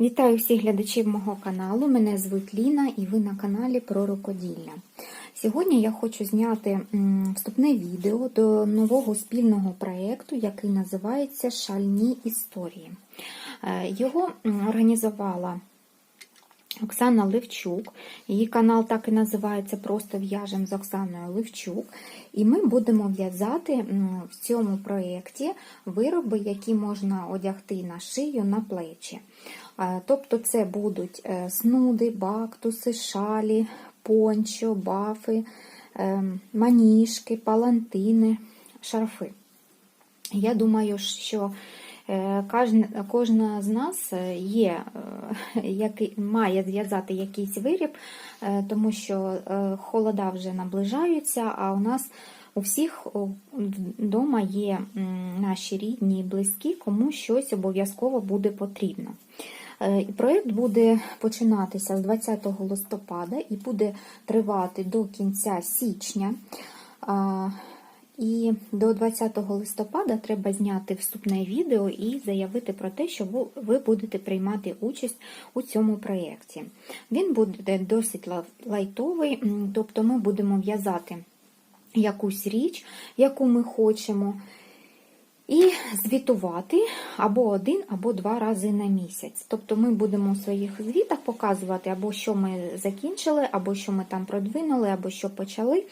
Вітаю всіх глядачів мого каналу. Мене звуть Ліна і ви на каналі про рукоділля. Сьогодні я хочу зняти вступне відео до нового спільного проєкту, який називається Шальні історії. Е, Його організувала Оксана Левчук. Її канал так і називається Просто в'яжем з Оксаною Левчук. І ми будемо в'язати в цьому проєкті вироби, які можна одягти на шию, на плечі. Тобто це будуть е, снуди, бактуси, шалі, пончо, бафи, е, маніжки, палантини, шарфи. Я думаю, що е, кожна, з нас е, є, має зв'язати якийсь виріб, тому що холода вже наближаються, а у нас у всіх вдома є наші рідні і близькі, кому щось обов'язково буде потрібно. Е, Проєкт буде починатися з 20 листопада і буде тривати до кінця січня. І до 20 листопада треба зняти вступне відео і заявити про те, що ви- будете приймати участь у цьому проєкті. Він буде досить ла- лайтовий, тобто ми будемо в'язати якусь річ, яку ми хочемо. І звітувати або один, або два рази на місяць. Тобто ми будемо у своїх звітах показувати, або що ми закінчили, або що ми там продвинули, або що почали.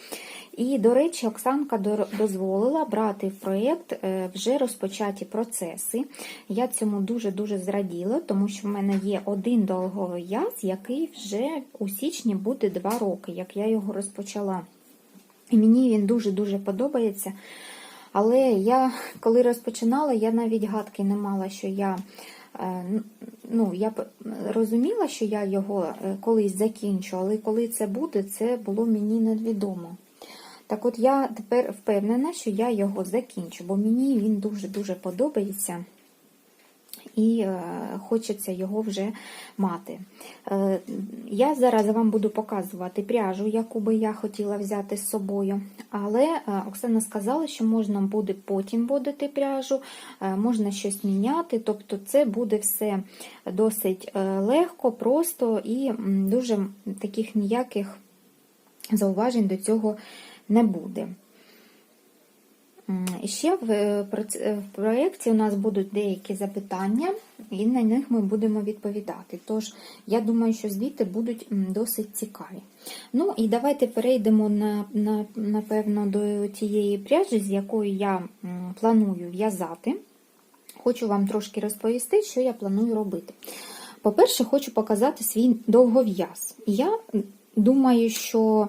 І, до речі, Оксанка дозволила брати в проєкт е, вже розпочаті процеси. Я цьому дуже-дуже зраділа, тому що в мене є один довговий яз, який вже у січні буде два роки, як я його розпочала. І мені він дуже-дуже подобається. Але я, коли розпочинала, я навіть гадки не мала, що я. е, Ну, я розуміла, що я його е, колись закінчу, але коли це буде, це було мені невідомо. Так от я тепер впевнена, що я його закінчу, бо мені він дуже-дуже подобається і е, хочеться його вже мати. Е, я зараз вам буду показувати пряжу, яку би я хотіла взяти з собою. Але е, Оксана сказала, що можна буде потім вводити пряжу, можна щось міняти. Тобто це буде все досить легко, просто і дуже таких ніяких зауважень до цього не буде. Ще в, е, в проєкті у нас будуть деякі запитання, і на них ми будемо відповідати. Тож, я думаю, що звіти будуть досить цікаві. Ну і давайте перейдемо на, на, напевно до тієї пряжі, з якою я планую в'язати. Хочу вам трошки розповісти, що я планую робити. По-перше, хочу показати свій довгов'яз. Я думаю, що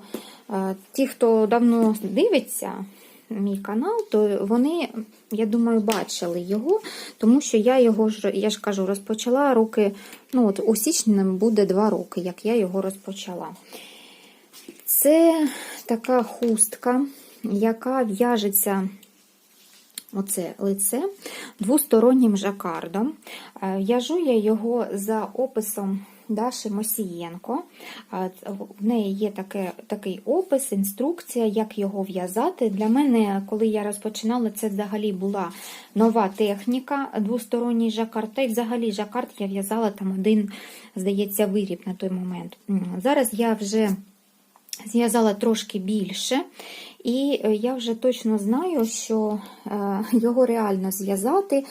е, ті, хто давно дивиться мій канал, то вони, я думаю, бачили його, тому що я його я ж кажу, розпочала роки, ну от у січні буде два роки, як я його розпочала. Це така хустка, яка в'яжеться оце лице двостороннім жакардом. Е, В'яжу я його за описом Даші Мосієнко. В неї є таке, такий опис, інструкція, як його в'язати. Для мене, коли я розпочинала, це взагалі була нова техніка, двосторонній жакард. Та й взагалі жакард я в'язала там один, здається, виріб на той момент. Зараз я вже зв'язала трошки більше, і е, я вже точно знаю, що е, його реально зв'язати,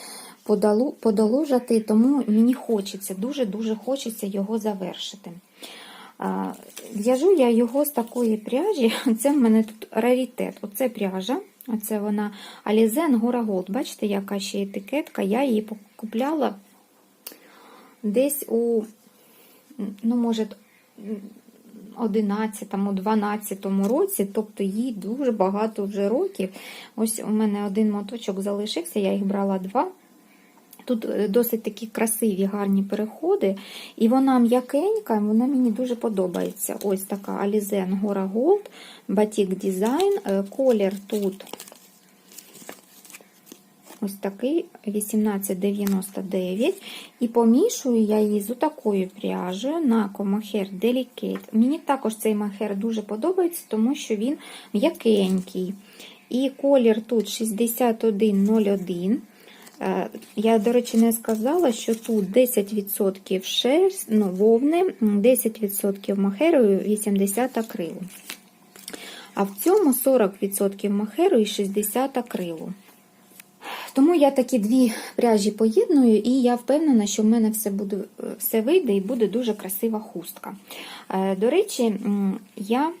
подолужати, тому мені хочеться, дуже-дуже хочеться його завершити. В'яжу я його з такої пряжі, це в мене тут раритет. Оце пряжа, оце вона Alize Gora Gold. Бачите, яка ще етикетка. Я її купляла десь у, ну, може, 11-му, 12-му році, тобто їй дуже багато вже років. Ось у мене один моточок залишився, я їх брала два. Тут е, досить такі красиві, гарні переходи, і вона м'якенька, вона мені дуже подобається. Ось така Alize Gora Gold, Batik Design. Е, Колір тут ось такий 1899. І помішую я її з такою пряжею на Commohair Delicate. Мені також цей махер дуже подобається, тому що він м'якенький. І колір тут 6101. Е, Я, до речі, не сказала, що тут 10% шерсть, ну, вовни, 10% махеру, 80 акрилу. А в цьому 40% махеру і 60 акрилу. Тому я такі дві пряжі поєдную, і я впевнена, що в мене все буде все вийде і буде дуже красива хустка. Е, До речі, я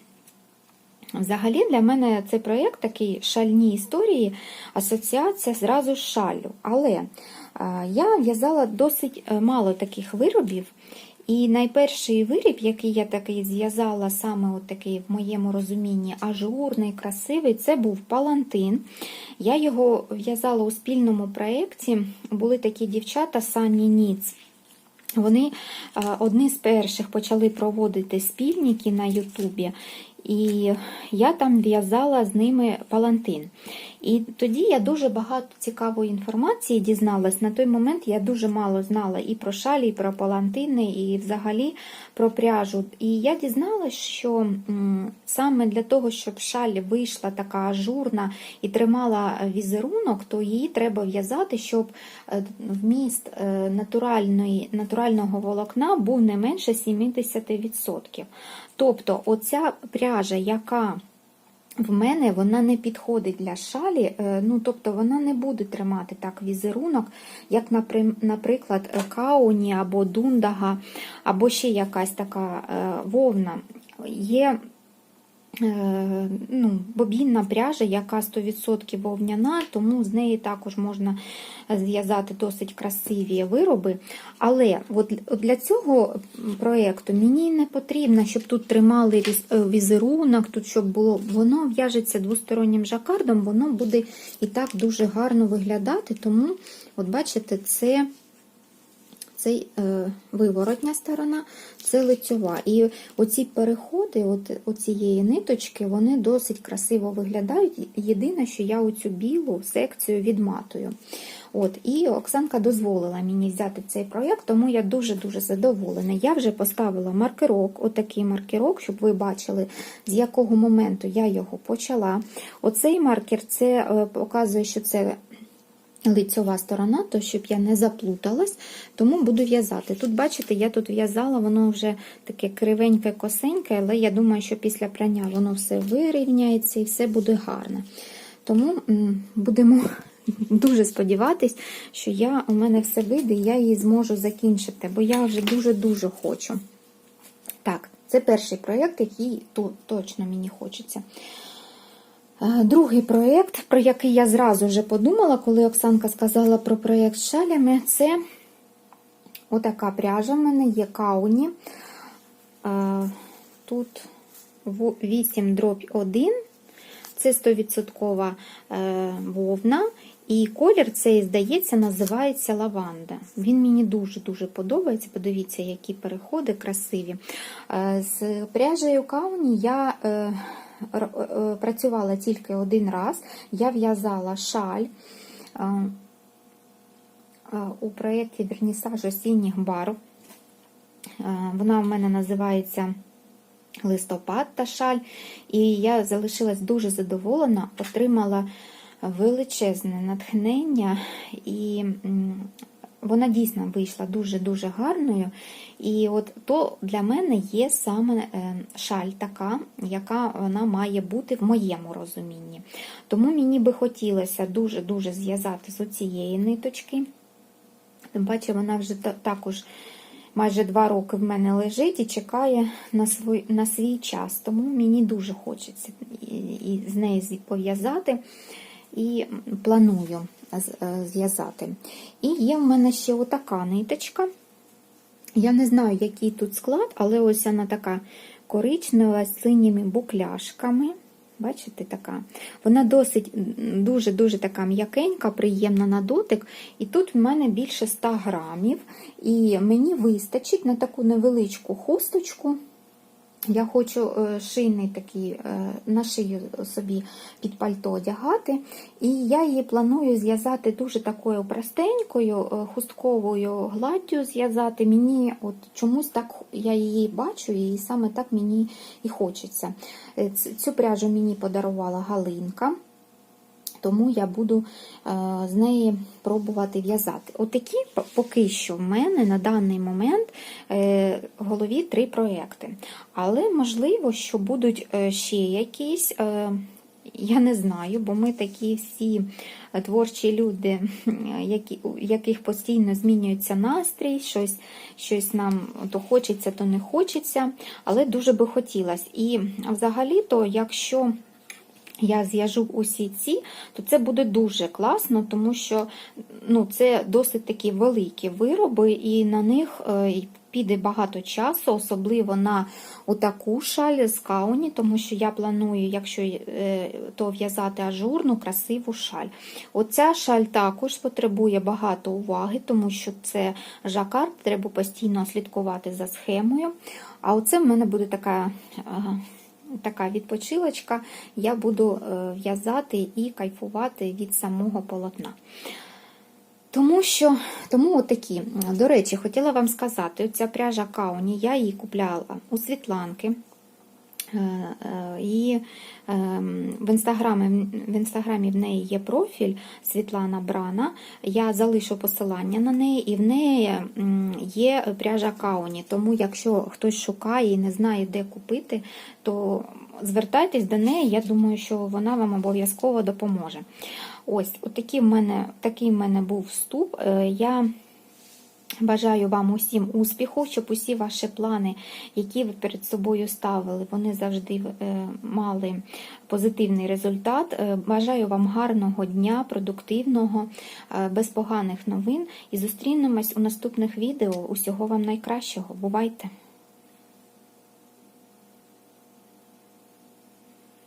взагалі для мене цей проєкт такий шальні історії, асоціація зразу з шаллю. Але е, я в'язала досить е, мало таких виробів. І найперший виріб, який я такий зв'язала саме от такий в моєму розумінні ажурний, красивий, це був палантин. Я його в'язала у спільному проєкті. Були такі дівчата Санні Ніц. Вони е, одні з перших почали проводити спільники на Ютубі. І я там в'язала з ними палантин. І тоді я дуже багато цікавої інформації дізналась. На той момент я дуже мало знала і про шалі, і про палантини, і взагалі про пряжу. І я дізналась, що саме для того, щоб шаль вийшла така ажурна і тримала візерунок, то її треба в'язати, щоб е, вміст е, натуральної, натурального волокна був не менше 70%. Тобто, оця пряжа, яка в мене вона не підходить для шалі, е, ну тобто вона не буде тримати так візерунок, як, напри- наприклад, кауні або дундага, або ще якась така е, вовна. Є ну, бобінна пряжа, яка 100% вовняна, тому з неї також можна зв'язати досить красиві вироби. Але от для цього проєкту мені не потрібно, щоб тут тримали е, візерунок, тут щоб було, воно в'яжеться двостороннім жакардом, воно буде і так дуже гарно виглядати. Тому, от бачите, це це е, виворотня сторона, це лицьова. І оці переходи от, оцієї ниточки, вони досить красиво виглядають. Єдине, що я оцю білу секцію відматую. От, І Оксанка дозволила мені взяти цей проєкт, тому я дуже-дуже задоволена. Я вже поставила маркерок, отакий маркерок, щоб ви бачили, з якого моменту я його почала. Оцей маркер це е, показує, що це лицьова сторона, то щоб я не заплуталась, тому буду в'язати. Тут, бачите, я тут в'язала, воно вже таке кривеньке, косеньке, але я думаю, що після прання воно все вирівняється і все буде гарно. Тому будемо дуже сподіватись, що я, у мене все вийде, і я її зможу закінчити, бо я вже дуже-дуже хочу. Так, це перший проєкт, який то- точно мені хочеться. Другий проєкт, про який я зразу вже подумала, коли Оксанка сказала про проєкт з шалями, це отака пряжа в мене є кауні. Тут 8 дробь 1, це 100% е, вовна. І колір цей, здається, називається лаванда. Він мені дуже-дуже подобається. Подивіться, які переходи красиві. Е, З пряжею кауні я е, працювала тільки один раз. Я в'язала шаль е, е, у проєкті Вернісаж осінніх барв. Е, Вона в мене називається листопад та шаль. І я залишилась дуже задоволена, отримала величезне натхнення, і вона дійсно вийшла дуже-дуже гарною. І от то для мене є саме е, шаль така, яка вона має бути в моєму розумінні. Тому мені би хотілося дуже-дуже зв'язати з оцієї ниточки. Тим паче, вона вже також майже два роки в мене лежить і чекає на свій, на свій час. Тому мені дуже хочеться і, і з нею пов'язати і планую зв'язати. І є в мене ще отака ниточка. Я не знаю, який тут склад, але ось вона така коричнева з синіми букляшками. Бачите, така. Вона досить дуже-дуже така м'якенька, приємна на дотик. І тут в мене більше 100 грамів. І мені вистачить на таку невеличку хусточку. Я хочу е, шийний такий е, на шию собі під пальто одягати. І я її планую зв'язати дуже такою простенькою, е, хустковою гладдю зв'язати. Мені от чомусь так я її бачу, і саме так мені і хочеться. Цю пряжу мені подарувала Галинка. Тому я буду е, з неї пробувати в'язати. Отакі поки що в мене на даний момент е, в голові три проекти. Але можливо, що будуть е, ще якісь. Я не знаю, бо ми такі всі творчі люди, які, у яких постійно змінюється настрій, щось, щось нам то хочеться, то не хочеться, але дуже би хотілося. І взагалі-то, якщо я зв'яжу усі ці, то це буде дуже класно, тому що ну, це досить такі великі вироби, і на них е, піде багато часу, особливо на отаку шаль з кауні, тому що я планую, якщо е, то в'язати ажурну, красиву шаль. Оця шаль також потребує багато уваги, тому що це жакард, треба постійно слідкувати за схемою. А оце в мене буде така. Така відпочилочка, я буду е, в'язати і кайфувати від самого полотна. Тому що, тому отакі. До речі, хотіла вам сказати, ця пряжа Кауні, я її купляла у Світланки. Е, е, І ем, в інстаграмі, в інстаграмі в неї є профіль Світлана Брана. Я залишу посилання на неї, і в неї є пряжа Кауні. Тому, якщо хтось шукає і не знає, де купити, то звертайтесь до неї. Я думаю, що вона вам обов'язково допоможе. Ось, отакий в мене, такий в мене був вступ. Е, Я Бажаю вам усім успіху, щоб усі ваші плани, які ви перед собою ставили, вони завжди е, мали позитивний результат. Е, Бажаю вам гарного дня, продуктивного, е, без поганих новин. І зустрінемось у наступних відео. Усього вам найкращого. Бувайте!